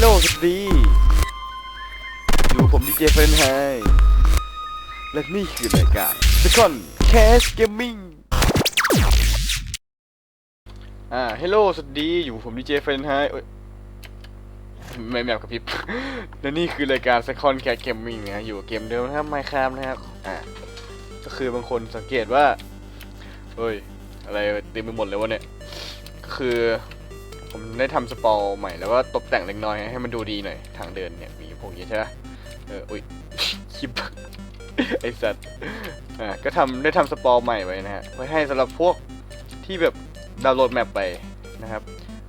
ฮัลโหลสวัสดี อยู่ผมดีเจเฟรนไฮและนี่คือรายการ Second Cast Gaming อ่าฮัลโหลสวัสดีอยู่ผมดีเจเฟรนไฮไม่แมวกับพริบและนี่คือรายการ Second Cast Gaming นะอยู่เกมเดิมนะครับ Minecraft นะครับอ่าก็คือบางคนสังเกตว่าเฮ้ย อะไรเต็มไปหมดเลยวะเนี่ย ก็คือ ผมได้ทำสปอลใหม่แล้วก็ตกแต่งเล็กน้อยให้มันดูดีหน่อย ทางเดินเนี่ยมีพวกนี้ใช่ไหมเอออุ้ยคลิปไอสัตว์อ่าก็ทำได้ทำสปอลใหม่ไว้นะฮะไว้ให้สำหรับพวกที่แบบดาวน์โหลดแมปไปนะครับ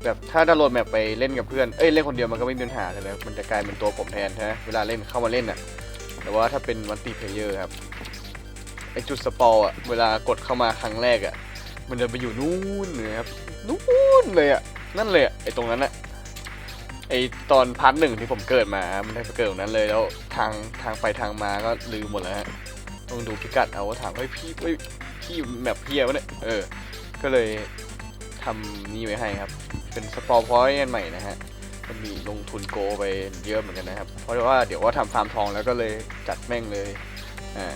แบบถ้าดาวน์โหลดแมปไปเล่นกับเพื่อน เอ้ยเล่นคนเดียวมันก็ไม่มีปัญหาใช่ไหมมันจะกลายเป็นตัวผมแทนใช่ไหมเวลาเล่นเข้ามาเล่นอะ แต่ว่าถ้าเป็นมัลติเพลเยอร์ครับไอจุดสปอลอะเวลากดเข้ามาครั้งแรกอะ มันจะไปอยู่นู่นเลยครับนู่นเลยอะ นั่นเลยอะไอตรงนั้นอะไอตอนพาร์ทหนึ่งที่ผมเกิดมามันได้ไปเกิดตรงนั้นเลยแล้วทางทางไปทางมาก็ลืมหมดแล้วฮะต้องดูพิกัดเอาว่าถามเฮ้ยพี่เฮ้ยพี่แบบเพียวะเนี่ยเออ ก็เลยทำนี่ไว้ให้ครับ เป็นสปอร์พอยต์อันใหม่นะฮะมันมีลงทุนโกไปเยอะเหมือนกันนะครับ เพราะว่าเดี๋ยวว่าทำฟาร์มทองแล้วก็เลยจัดแม่งเลยอ่า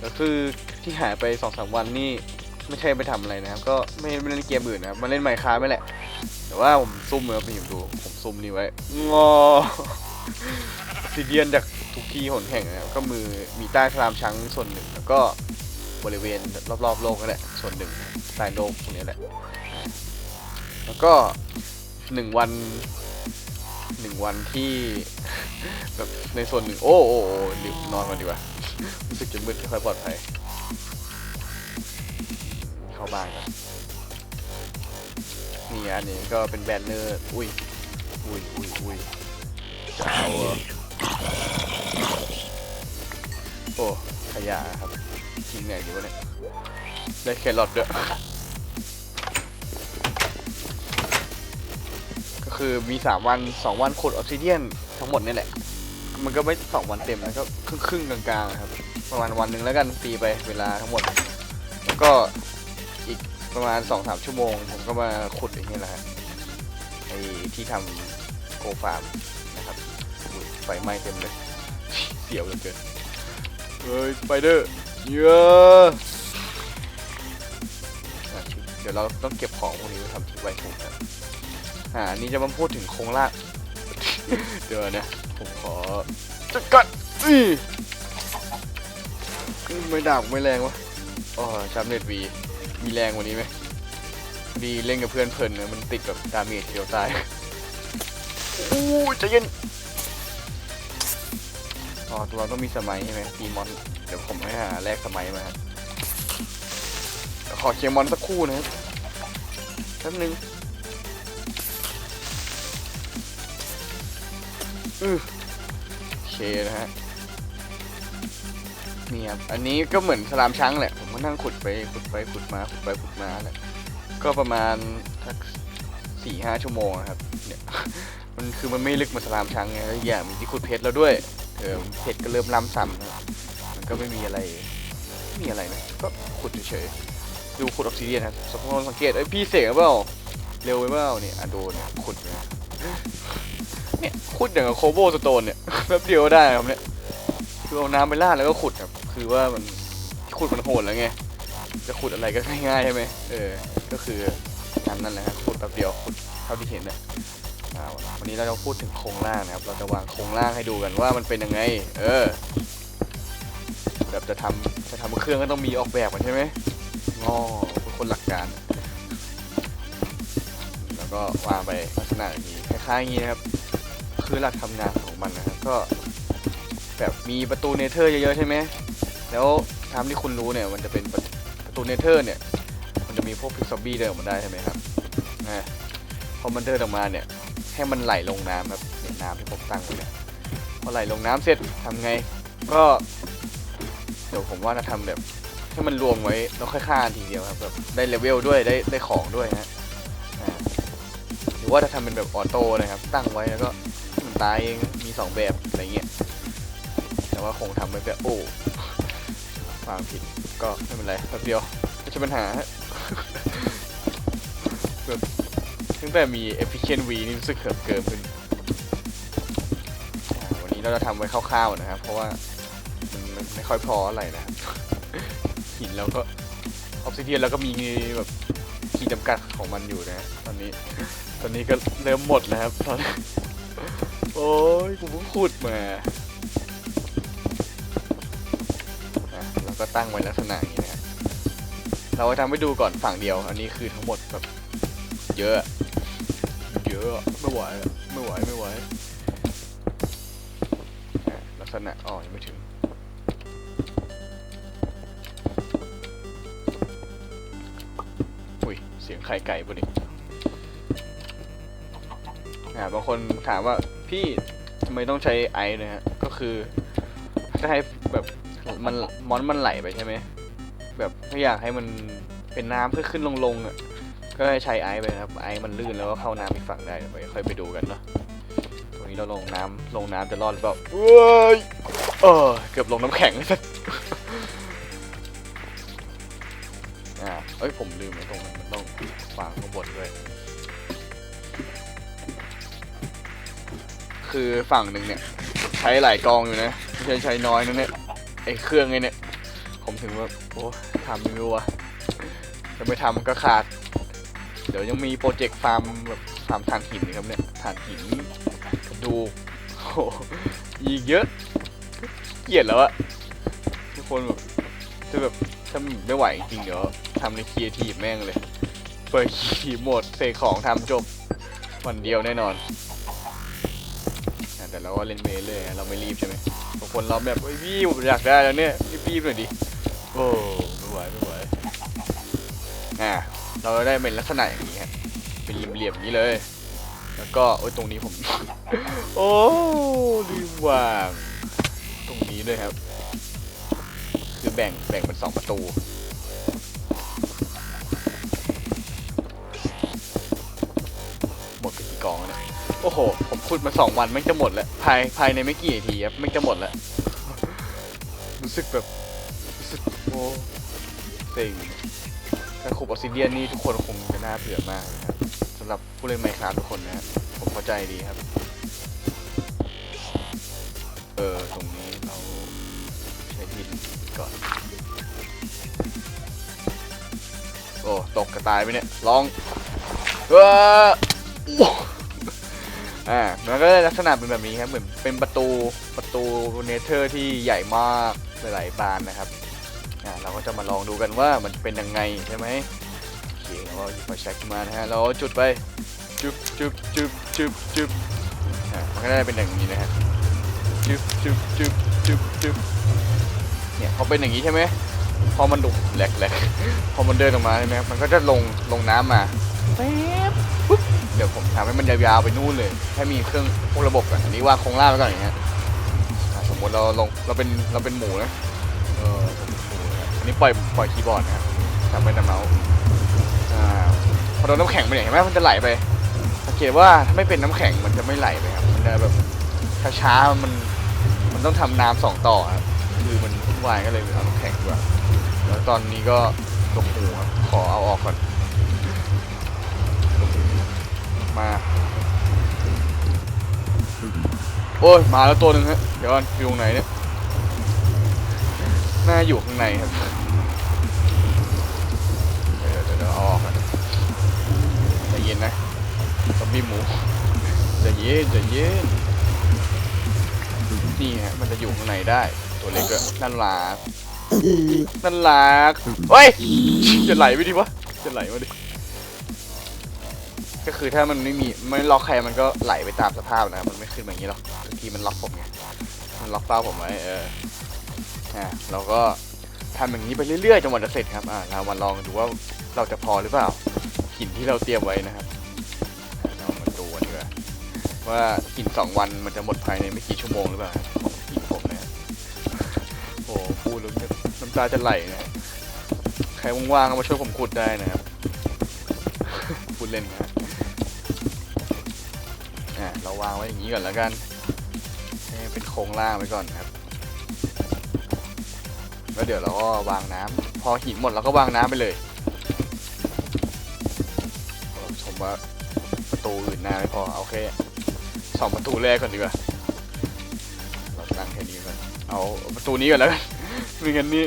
แล้วคือที่หายไปสองสามวันนี่ ไม่ใช่ไปทำอะไรนะครับ ก็ไม่ไม่เล่นเกมอื่นนะครับมาเล่นไมค์ค้าไม่แหละ แต่ว่าผมซุ่มเลยครับพี่ผมดู ผมซุ่มนี่ไว้งอซีเดียนจากทุกที่หนแห่งนะครับก็มือมีใต้คลามช้างส่วนหนึ่ง แล้วก็บริเวณรอบๆโลกนั่นแหละส่วนหนึ่งใต้โลกตรงนี้แหละ แล้วก็หนึ่งวันหนึ่งวันที่แบบในส่วนหนึ่งโอ้โอ้โอ้รีบนอนก่อนดีกว่ารู้สึกจะมืดไม่ค่อยปลอดภัยาบ้านกันนี่อันนี้ก็เป็นแบนเนอร์ อุ้ย อุ้ยอุ้ยอุ้ยจะเอาเหรอโอ้ขยะครับทิ้งไหนดีวะเนี่ย ได้แครอทด้วย ก็คือมี3วัน2วันขุดออฟซิเดียนทั้งหมดนี่แหละ มันก็ไม่2วันเต็มนะก็ครึ่งครึ่งๆกลางๆอะครับ ประมาณวันหนึ่งแล้วกันตีไปเวลาทั้งหมด แล้วก็อีก ประมาณ2อสามชั่วโมง ผมก็มาขุดอย่างนี้แหละฮะไอ้ที่ทำโกฟาร์มนะครับอุ๊ยไฟไหม้เต็มเลยเสียวเหลือเกินเฮ้ยสไปเดอร์เยอะอะเดี๋ยวเราต้องเก็บของพวกนี้ไว้ทำที่ไว้ถุงนะอ่าอันนี้จะมาพูดถึงโครงล่างเดี๋ยวนะผมขอจัดการอื้ออื้อไม่ดาบไม่แรงวะอ๋อชาร์ปเน็ตวี มีแรงกว่านี้ไหมดีเล่นกับเพื่อนเพลินนะมันติดแบบดาเมจเดียวตายอู้ใจเย็นอ๋อตัวเราต้องมีสมัยใช่ไหมตีมอน เดี๋ยวผมให้หาแลกสมัยมาขอเคลียร์มอนสักคู่นะครับแป๊บนึงอือโอเคนะฮะ นี่ครับอันนี้ก็เหมือนสลามช้างแหละ ผมก็นั่งขุดไปขุดไปขุดมาขุดไปขุดมาแหละ ก็ประมาณสักสี่ห้าชั่วโมงครับเนี่ยมันคือมันไม่ลึกเหมือนสลามช้างไงแล้วอย่างมีที่ขุดเพชรแล้วด้วยเออเพชรก็เริ่มล้ำซ้ำมันก็ไม่มีอะไรไม่มีอะไรนะก็ขุดเฉยๆดูขุดออกซิเดียนครับสมมติสังเกตเอ้ยพี่เสกเปล่าเร็วไปเปล่าเนี่ยอะโดเนี่ยขุดนะเนี่ยขุดอย่างกับโคโบสโตนเนี่ยแป๊บเดียวได้ครับเนี่ย คือเอาน้ำไปราดแล้วก็ขุดครับคือว่ามันขุดมันโหดแล้วไงจะขุดอะไรก็ง่ายๆใช่ไหมเออ ก็คือทำนั่นแหละครับขุดแป๊บเดียวขุดเท่าที่เห็นเนี่ยอ่าวันนี้เราจะพูดถึงโครงล่างนะครับ เราจะวางโครงล่างให้ดูกันว่ามันเป็นยังไง เออ แบบจะทำจะทำเครื่องก็ต้องมีออกแบบกันใช่ไหมงอคนหลักการ แล้วก็วางไปลักษณะอย่างนี้คล้ายๆอย่างนี้นะครับ คือหลักทำงานของมันนะครับ ก็ แบบมีประตูเนเธอร์เยอะๆใช่ไหมแล้วตามที่คุณรู้เนี่ยมันจะเป็นประประตูเนเธอร์เนี่ยมันจะมีพวกพิกซอมบี้เดินออกมาได้ใช่ไหมครับนะพอมันเดินออกมาเนี่ยให้มันไหลลงน้ำครับเนี่ยน้ำที่ผมตั้งไว้เนี่ยพอไหลลงน้ำเสร็จทำไง ก็เดี๋ยวผมว่าจะทำแบบให้มันรวมไว้แล้วค่อยฆ่าทีเดียวครับแบบได้เลเวลด้วยได้ได้ของด้วยนะหรือว่าจะทำเป็นแบบออโต้นะครับ ตั้งไว้แล้วก็มันตายเองมีสองแบบอะไรเงี้ย แต่ว่าคงทำไปแบบโอ้วางผิดก็ไม่เป็นไรแป๊บเดียวไม่ใช่ปัญหาแบบตั้งแต่มี efficient V นี่รู้สึกเขิมเกิมขึ้น วันนี้เราจะทำไว้คร่าวๆนะครับ เพราะว่ามันไม่ค่อยพออะไรนะครับหินแล้วก็ออฟซิเดียนแล้วก็มีแบบขีดจำกัดของมันอยู่นะ ตอนนี้ ตอนนี้ก็เริ่มหมดแล้วครับตอนโอ้ยกูเพิ่งขุดมา ก็ตั้งไว้ลักษณะอย่างนี้นะครับเราจะทำให้ดูก่อนฝั่งเดียว อันนี้คือทั้งหมดแบบเยอะ เยอะไม่ไหวไม่ไหวไม่ไหวลักษณะอ๋อยังไม่ถึงอุ้ยเสียงไข่ไก่ปะนี่อ่าบางคนถามว่าพี่ทำไมต้องใช้ไอซ์นะฮะก็คือถ้าให้แบบ มันมอนมันไหลไปใช่ไหมแบบไม่อยากให้มันเป็นน้ำขึ้นขึ้นลงลงๆอะก็ให้ใช้ไอซ์ไปนะครับไอซ์มันลื่นแล้วก็เข้าน้ำอีกฝั่งได้เดี๋ยวไปค่อยไปดูกันเนาะตรงนี้เราลงน้ำลงน้ำจะรอดหรือเปล่าเว้ยเออเกือบลงน้ำแข็งเลยสัสอ่าเอ้ยผมลืมไอ้ตรงนั้นมันต้องวางข้างบนด้วยคือฝั่งหนึ่งเนี่ย ใช้หลายกองอยู่นะไม่ใช่ใช้น้อยนะเนี่ย ไอ้เครื่องไอเนี่ย ผมถึงว่าโอ้ทำไม่รู้วะจะไม่ทำก็ขาด เดี๋ยวยังมีโปรเจกต์ฟาร์มแบบฟาร์มถ่านหินนะครับเนี่ยถ่านหินกระดูกโอ้โหอีกเยอะเกลียดแล้วอะทุกคนแบบคือแบบถ้าไม่ไหวจริงเดี๋ยวทำในครีเอทีฟแม่งเลย เปิดคีย์โหมดเสกของทำจบวันเดียวแน่นอน แต่เราก็เล่นเมย์เลยเราไม่รีบใช่ไหมางคนเราแบบเฮ้ยพี่ผมอยากได้แล้วเนี่ยรีบๆหน่อยดิโอ้ไม่ไหวไม่ไหวอะเราได้เป็นลักษณะอย่างนี้ครับเป็นเหลี่ยมๆอย่างนี้เลย แล้วก็โอ้ยตรงนี้ผม โอ้ลืมวางตรงนี้ด้วยครับ คือแบ่งแบ่งเป็นสองประตู โอ้โห ผมขุดมาสองวันไม่งจะหมดแล้วภายภายในไม่กี่นาทีครับไม่งจะหมดแล้ว รู้สึกแบบรู้สึกโอ้เซ็งถ้าขุดออสซิเดียนนี่ทุกคนคงจะน่าเผื่อมากนะครับสำหรับผู้เล่นไมค์คราฟทุกคนนะผมเข้าใจดีครับ เออตรงนี้เราใช้ดินก่อน โอ้ ตกกระตายไปเนี่ยลองเออ อ่ามันก็ได้ลักษณะเป็นแบบนี้ครับเหมือนเป็นประตูประตูเนเธอร์ที่ใหญ่มากหลายๆบานนะครับอ่าเราก็จะมาลองดูกันว่ามันเป็นยังไงใช่ไหมโอเคเราก็หยิบไฟแช็กมานะฮะเราจุดไปจุบจุบจุบจุบจุบอ่ามันก็ได้เป็นอย่างนี้นะฮะจุบจุบจุบจุบจุบเนี่ยพอเป็นอย่างนี้ใช่ไหมพอมันดุแหลกแหลกพอมันเดินออกมาใช่ไหมมันก็จะลงลงน้ำมาแป๊ เดี๋ยวผมทำให้มันยาวๆไปนู่นเลยให้มีเครื่องพวกระบบก่อนอันนี้ว่าโครงล่างไว้ก่อนอย่างเงี้ยอะสมมติเราลงเราเป็นเราเป็นหมูนะเออหมูนะอันนี้ปล่อยปล่อยคีย์บอร์ดนะครับทำเป็นน้ำเมาส์อ่าพอโดนน้ำแข็งไปเนี่ยเห็นไหมมันจะไหลไปสังเกตว่าถ้าไม่เป็นน้ำแข็งมันจะไม่ไหลไปครับมันจะแบบช้าๆมันมันต้องทำน้ำสองต่อครับคือมันวุ่นวายก็เลยเอาน้ำแข็งดีกว่าแล้วตอนนี้ก็ตกหูครับขอเอาออกก่อน มา โอ้ย มาแล้วตัวหนึ่งฮะ เดี๋ยวก่อนอยู่ตรงไหนเนี่ย น่าอยู่ข้างในครับ เดี๋ยวเดี๋ยวเอาออกก่อนใจเย็นนะซอมบี้หมูใจเย็นใจเย็น นี่ฮะ มันจะอยู่ข้างในได้ ตัวเล็กก็น่ารักน่ารักเฮ้ยจะไหลไปดิวะจะไหลมาดิ ก็คือถ้ามันไม่มีไม่ล็อกใครมันก็ไหลไปตามสภาพนะครับมันไม่ขึ้นมาอย่างนี้หรอกบางทีมันล็อกผมไงมันล็อกเป้าผมไว้เอออะเราก็ทำอย่างนี้ไปเรื่อยๆจนกว่าจะเสร็จครับอ่าเรามาลองดูว่าเราจะพอหรือเปล่าหินที่เราเตรียมไว้นะครับเรามาดูกันดีกว่าว่าหินสองวันมันจะหมดภายในไม่กี่ชั่วโมงหรือเปล่าของหินผมนะโอ้โหพูดแล้วน้ำตาจะไหลนะใครว่างๆก็มาช่วยผมขุดได้นะครับพูดเล่นนะ วางไว้อย่างนี้ก่อนแล้วกันให้เป็นโครงล่างไว้ก่อนครับ แล้วเดี๋ยวเราก็วางน้ำพอหินหมดเราก็วางน้ำไปเลยชมว่าประตูอื่นหน้าไม่พอเอาแค่สองประตูแรกก่อนดีกว่าเอาประตูนี้ก่อนแล้วกันไม่งั้นนี่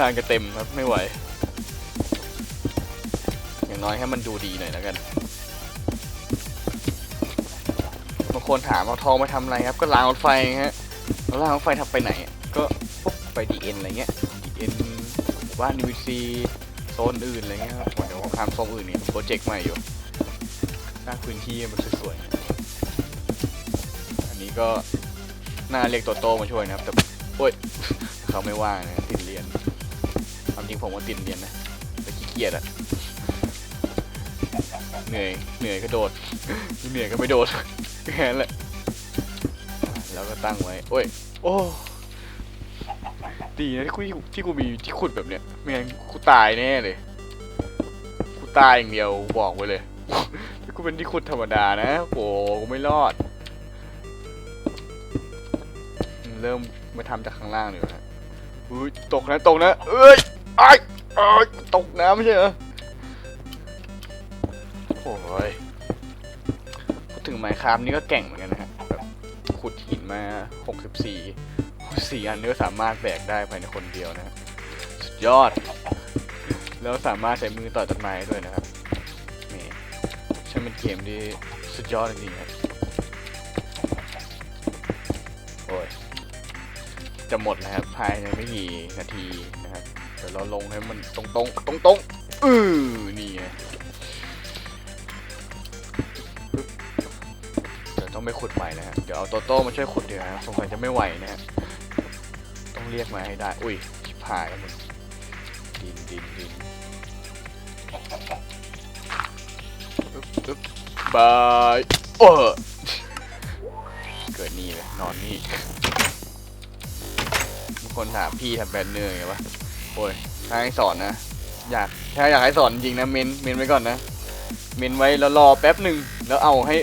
ทางจะเต็มครับไม่ไหว อย่างน้อยให้มันดูดีหน่อยแล้วกัน คนถามเอาทองมาทำอะไรครับ ก็ล้างรถไฟฮะแล้วล้างรถไฟทำไปไหน ก็พวกไปดีเอ็นอะไรเงี้ยดีเอ็นบ้านดีวีซีโซนอื่นอะไรเงี้ยครับเดี๋ยวผมทำโซนอื่นนี่โปรเจกต์ใหม่อยู่สร้างพื้นที่มันสวยๆอันนี้ก็น่าเรียกโตโตมาช่วยนะครับ แต่โอ๊ยเขาไม่ว่างนะติดเรียนความจริงผมก็ติดเรียนนะแต่ขี้เกียจอะเหนื่อยเหนื่อยก็โดดเหนื่อยก็ไม่โดด แค่นั้นแหละแล้วก็ตั้งไว้โอ้ย โอ้ดีนะที่กูที่กูมีที่ขุดแบบเนี้ยไม่งั้นกูตายแน่เลยกูตายอย่างเดียวบอกไว้เลยถ้ากูเป็นที่ขุดธรรมดานะโอ้กูไม่รอด เริ่มมาทำจากข้างล่างเลยนะอุ้ยตกนะตกนะเอ้ยไอ้ไอ้ตกน้ำไม่ใช่เหรอโอ้ย ไมค์คราฟนี่ก็เก่งเหมือนกันนะฮะแบบขุดหินมา 64สี่อันนี้ก็สามารถแบกได้ภายในคนเดียวนะสุดยอด แล้วสามารถใช้มือต่อต้นไม้ด้วยนะครับนี่ใช่เป็นเกมที่สุดยอดจริงๆครับโอ้ยจะหมดนะครับภายในไม่กี่นาทีนะครับเดี๋ยวเราลงให้มันตรงตรงตรงตรงๆอือนี่ไง ต้องไปขุดใหม่นะฮะ เดี๋ยวเอาโตโต้มาช่วยขุดเดี๋ยวนะสงสัยจะไม่ไหวนะฮะ ต้องเรียกมาให้ได้ อุ้ยชิบหายแล้วมึงดินดินดินปึ๊บปึ๊บบายโอ้เกิดนี่เลยนอนนี่บางคนถามพี่ทำแบนเนอร์ไงวะโอ้ยถ้าให้สอนนะ อยากถ้าอยากให้สอนจริงนะเมนเมนไว้ก่อนนะ เมนไว้แล้วรอแป๊บหนึ่งแล้วเอาให้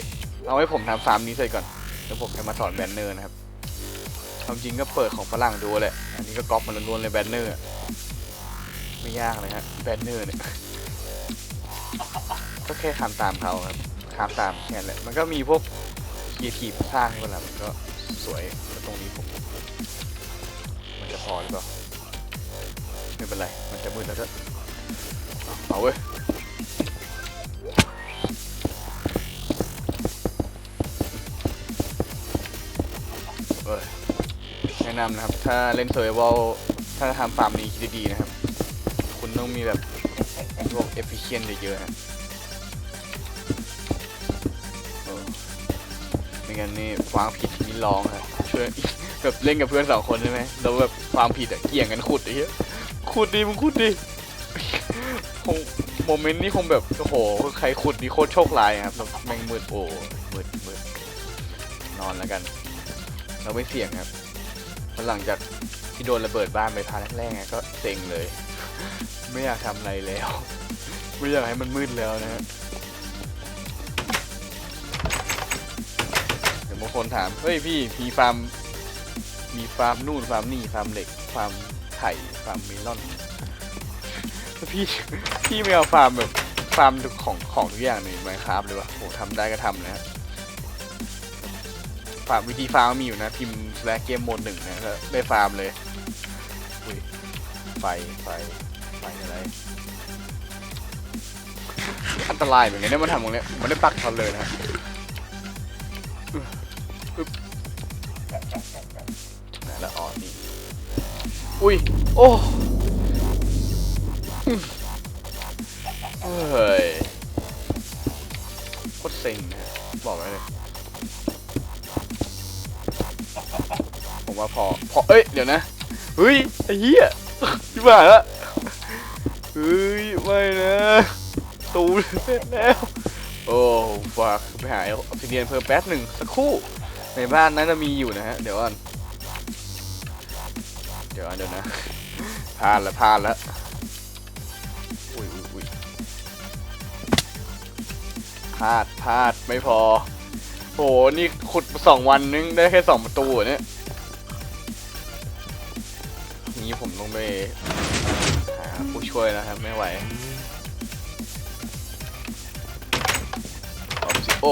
เอาให้ผมทำฟาร์มนี้เสร็จก่อนแล้วผมจะมาสอนแบนเนอร์นะครับความจริงก็เปิดของฝรั่งดูแหละ อันนี้ก็ก๊อปมันล้วนๆเลยแบนเนอร์ ไม่ยากเลยฮะแบนเนอร์เนี่ย ก็แค่ทำตามเขาครับทำตามแค่นั้นแหละ มันก็มีพวกครีเอทีฟสร้างขึ้นมาแล้วมันก็สวยแล้วตรงนี้ผม มันจะพอหรือเปล่า ไม่เป็นไร มันจะมืดแล้วด้วยเอาเอาเว้ย นะนำนะครับ ถ้าเล่นเซอร์ไวลถ้าทำฟาร์มนี้คิดดีๆนะครับ คุณต้องมีแบบพวกเอฟฟิเชนเยอะๆนะไม่งั้นนี่วางผิดนี่ร้องครับช่วยแบบเล่นกับเพื่อนสองคนใช่ไหมแล้วแบบความผิดอะเกี่ยงกันขุดไอ้เหี้ยขุดดิมึงขุดดิคงโมเมนต์นี้คงแบบโอ้โหใครขุดนี่โคตรโชคร้ายครับแล้วแมงมืดโอ้มืดมืดนอนแล้วกัน เราไม่เสี่ยงครับ หลังจากที่โดนระเบิดบ้านไปพาแรกๆก็เซ็งเลย ไม่อยากทำอะไรแล้ว ไม่อยากให้มันมืดแล้วนะฮะเดี๋ยวบางคนถาม เฮ้ยพี่มีฟาร์ม มีฟาร์มนู่นฟาร์มนี่ฟาร์มเหล็กฟาร์มไข่ฟาร์มเมลอนพี่พี่ไม่เอาฟาร์มแบบฟาร์มของของทุกอย่างในไมครับเลยวะโหทำได้ก็ทำนะฮะ ฟาร์มวิธีฟาร์มมีอยู่นะ พิมพ์แลกเกมโหมดหนึ่งนะก็ได้ฟาร์มเลยไฟไฟไฟอะไรอันตรายเหมือนกันเนี่ยมันทำตรงเนี้ยมันได้ปักทอนเลยนะฮะอึ๊บไหนละอ๋อนี่อุ้ย โอ้อืมเฮ้ยโคตรเซ็งนะบอกไว้เลย ผมว่าพอ พอ เอ้ย เดี๋ยวนะ เฮ้ย ไอ้เหี้ยพี่บ้าละเฮ้ย ไม่นะ ตูเสร็จแล้ว โอ้ฝากไปหาออฟซิเดียนเพิ่มแป๊บหนึ่งสักครู่ ในบ้านนั้นจะมีอยู่นะฮะ เดี๋ยวก่อน เดี๋ยวก่อนเดี๋ยวนะพลาดละพลาดละอุ้ยอุ้ยพลาดพลาดไม่พอโห นี่ขุดสองวันนึงได้แค่สองประตูเนี่ย นี้ผมต้องไปหาผู้ช่วยแล้วครับ ไม่ไหวออฟซิโอ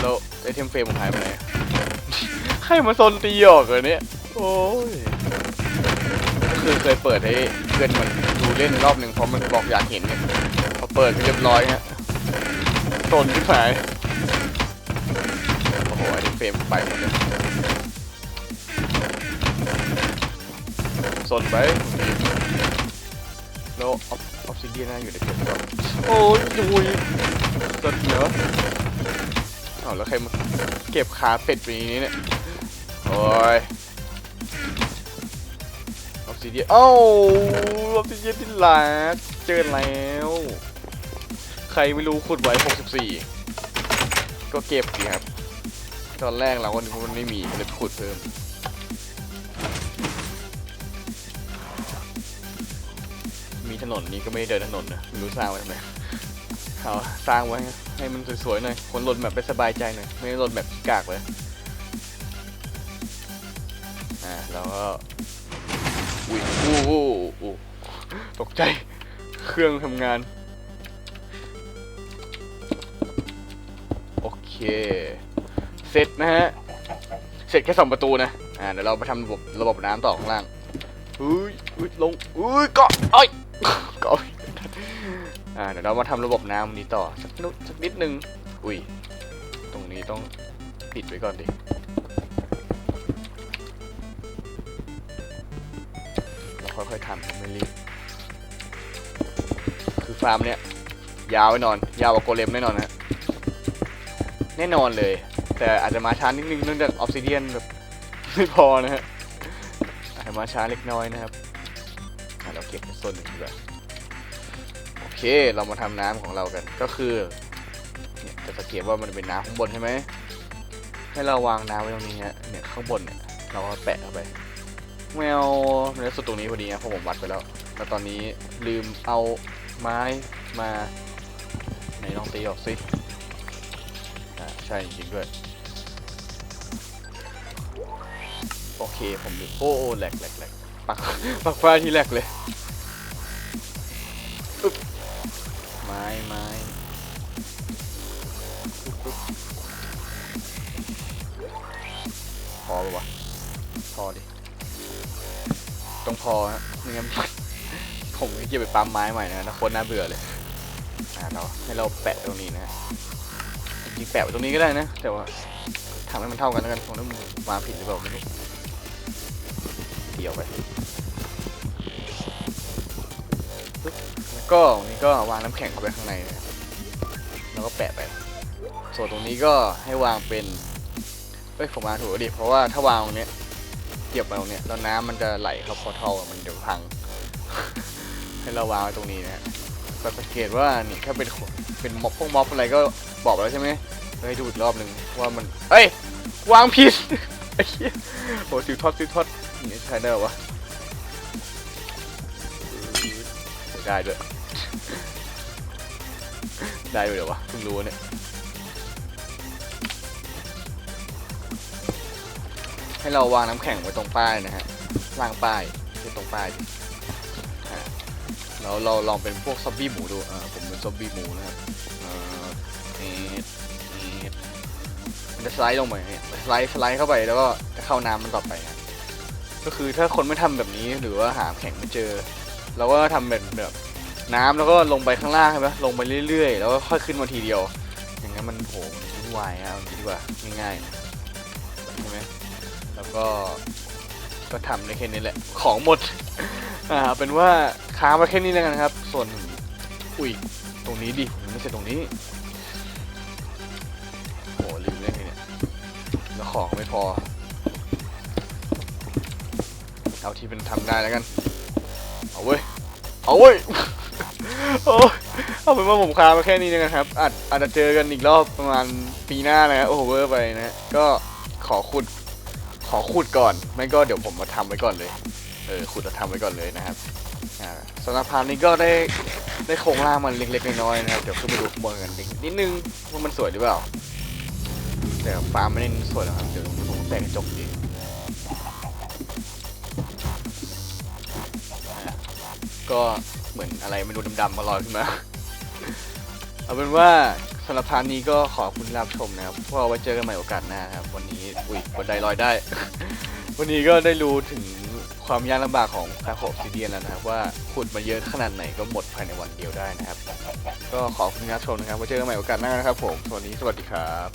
แล้วไอเทมเฟรมผมหายไปไหนใครมาโซนตีออกเหรอเนี่ย โอ้ยก็คือเคยเปิดให้เพื่อนมันดูเล่นรอบหนึ่งเพราะมันบอกอยากเห็นเนี่ยพอเปิดไปเรียบร้อยฮะตนที่หายโอ้โหอันนี้เฟรมไปหมดเลย สนไปแล้วออฟออฟซิเดียน่าอยู่ในเก็บแล้วโอ้ยยุยสดเหรออ้าวแล้วใครมาเก็บขาเป็ดไปอย่างนี้เนี่ยโอ้ยออฟซิเดียนเอ้าออฟซิเดียนที่หลักเจอแล้ว ใครไม่รู้ขุดไว้ 64 ก็เก็บดีครับ ตอนแรกเราก็นึกว่ามันไม่มีก็เลยไปขุดเพิ่ม มีถนนนี้ก็ไม่ได้เดินถนนนะไม่รู้สร้างไว้ทำไมเอาสร้างไว้ให้มันสวยๆหน่อยคนรถแบบไปสบายใจหน่อยไม่ได้รถแบบกากเลยอ่าแล้วก็อุ้ยอู้อู้อู้ตกใจเครื่องทำงาน โอเค เสร็จนะฮะ เสร็จแค่สองประตูนะ อ่า เดี๋ยวเราไปทำระบบระบบน้ำต่อข้างล่างอุ้ยอุ้ยลงอุ้ยเกาะเอ้ยเกาะ อ่าเดี๋ยวเรามาทำระบบน้ำนี้ต่อสักนิดสักนิดนึง อุ้ย ตรงนี้ต้องปิดไว้ก่อนดิเราค่อยๆทำไม่รีบคือฟาร์มเนี้ยยาวแน่นอน ยาวกว่าโกเลมแน่นอนนะแน่นอนเลย แต่อาจจะมาช้านิดนึงเนื่องจากออฟซิเดียนแบบไม่พอนะฮะอาจจะมาช้าเล็กน้อยนะครับเราเก็บส่วนหนึ่งดีกว่า เค เรามาทำน้ำของเรากัน ก็คือเนี่ยจะสังเกตว่ามันเป็นน้ำข้างบนใช่ไหม ให้เราวางน้ำไว้ตรงนี้ฮะ เนี่ยข้างบนเนี่ย เราก็แปะเข้าไป แมวมันสุดตรงนี้พอดีนะเพราะผมวัดไปแล้ว แล้วตอนนี้ลืมเอาไม้มาไหนลองตีออกสิอ่าใช่จริงด้วย โอเคผมลืมโอ้โอ้แหลกแหลกแหลกปักปักฟ้าที่แหลกเลย ไม้ไม้อึ๊บอึ๊บพอปะวะพอดิต้องพอฮะไม่งั้นผมจะไปปั๊มไม้ใหม่นะนะคตรน่าเบื่อเลยอ่าเราให้เราแปะตรงนี้นะจริงแปะตรงนี้ก็ได้นะ แต่ว่าทำให้มันเท่ากันแล้วกันผมต้องวาผิดหรือเปล่าไม่รู้เดี่ยวไป แล้วก็ตรงนี้ก็วางน้ำแข็งเข้าไปข้างในนะแล้วก็แปะไป ส่วนตรงนี้ก็ให้วางเป็นเอ้ยผมวางถูกแล้วดิเพราะว่าถ้าวางตรงเนี้ยเก็บมาตรงเนี้ยแล้วน้ำมันจะไหลเข้าพอท่อมันเดี๋ยวพัง ให้เราวางไว้ตรงนี้นะฮะก็สังเกตว่านี่ถ้าเป็นเป็นม็อบพวกม็อบอะไรก็บอกไปแล้วใช่ไหมให้ดูอีกรอบหนึ่งว่ามัน เอ้ย วางผิดไอ้เหี้ยโอ้สิวทอดสิวทอดนี่ใช้ได้เหรอวะ ได้ด้วย ได้ด้วยเหรอวะเพิ่งรู้เนี่ยให้เราวางน้ำแข็งไว้ตรงป้ายนะฮะล่างป้ายที่ตรงป้ายดิอ่าแล้วเราลองเป็นพวกซอมบี้หมูดูอ่าผมเป็นซอมบี้หมูนะครับอ่าเอ็ดเอ็ดมันจะสไลด์ลงไปเนี่ยสไลด์สไลด์เข้าไปแล้วก็จะเข้าน้ำมันต่อไปฮะก็คือถ้าคนไม่ทำแบบนี้หรือว่าหาแข็งไม่เจอ เราก็ทำแบบแบบน้ำแล้วก็ลงไปข้างล่างใช่ไหมลงไปเรื่อยๆ แล้วก็ค่อยขึ้นมาทีเดียว อย่างนั้นมันโหมันวุ่นวายครับดีกว่าง่ายๆใช่ไหมแล้วก็ก็ทำได้แค่นี้แหละ ของหมด อ่า เป็นว่าค้างไว้แค่นี้แล้วกันครับ ส่วน อุ้ย ตรงนี้ดิผมไม่ใช่ตรงนี้ โหลืมเรื่องนี้เนี่ยแล้วของไม่พอ เอาที่เป็นทำได้แล้วกัน เอาเว้ย เอาเว้ยโอ้ยเอาเป็นว่าผมคามาแค่นี้นะครับ อาจอาจจะเจอกันอีกรอบประมาณปีหน้านะฮะโอเวอร์ไปนะ ก็ขอขุด ขอขุดก่อน ไม่ก็เดี๋ยวผมมาทำไว้ก่อนเลย เออขุดแล้วทำไว้ก่อนเลยนะครับอ่าสำหรับพาร์ทนี้ก็ได้ได้โครงร่างมันเล็กๆน้อยๆนะครับ เดี๋ยวขึ้นไปดูข้างบนกันนิดนึงว่ามันสวยหรือเปล่า แต่ฟาร์มไม่ได้สวยหรอกครับ เดี๋ยวผมแต่งจกดี ก็เหมือนอะไรไม่รู้ดำๆมาลอยขึ้นมา เอาเป็นว่าสำหรับพาร์ทนี้ก็ขอคุณรับชมนะครับพวกเราไว้เจอกันใหม่โอกาสหน้านะครับ วันนี้อุ้ยบันไดลอยได้ วันนี้ก็ได้รู้ถึงความยากลำบากของการขอออซิเดียนแล้วนะครับ ว่าขุดมาเยอะขนาดไหนก็หมดภายในวันเดียวได้นะครับ ก็ขอคุณรับชมนะครับไว้เจอกันใหม่โอกาสหน้านะครับผมวัสดีสวัสดีครับ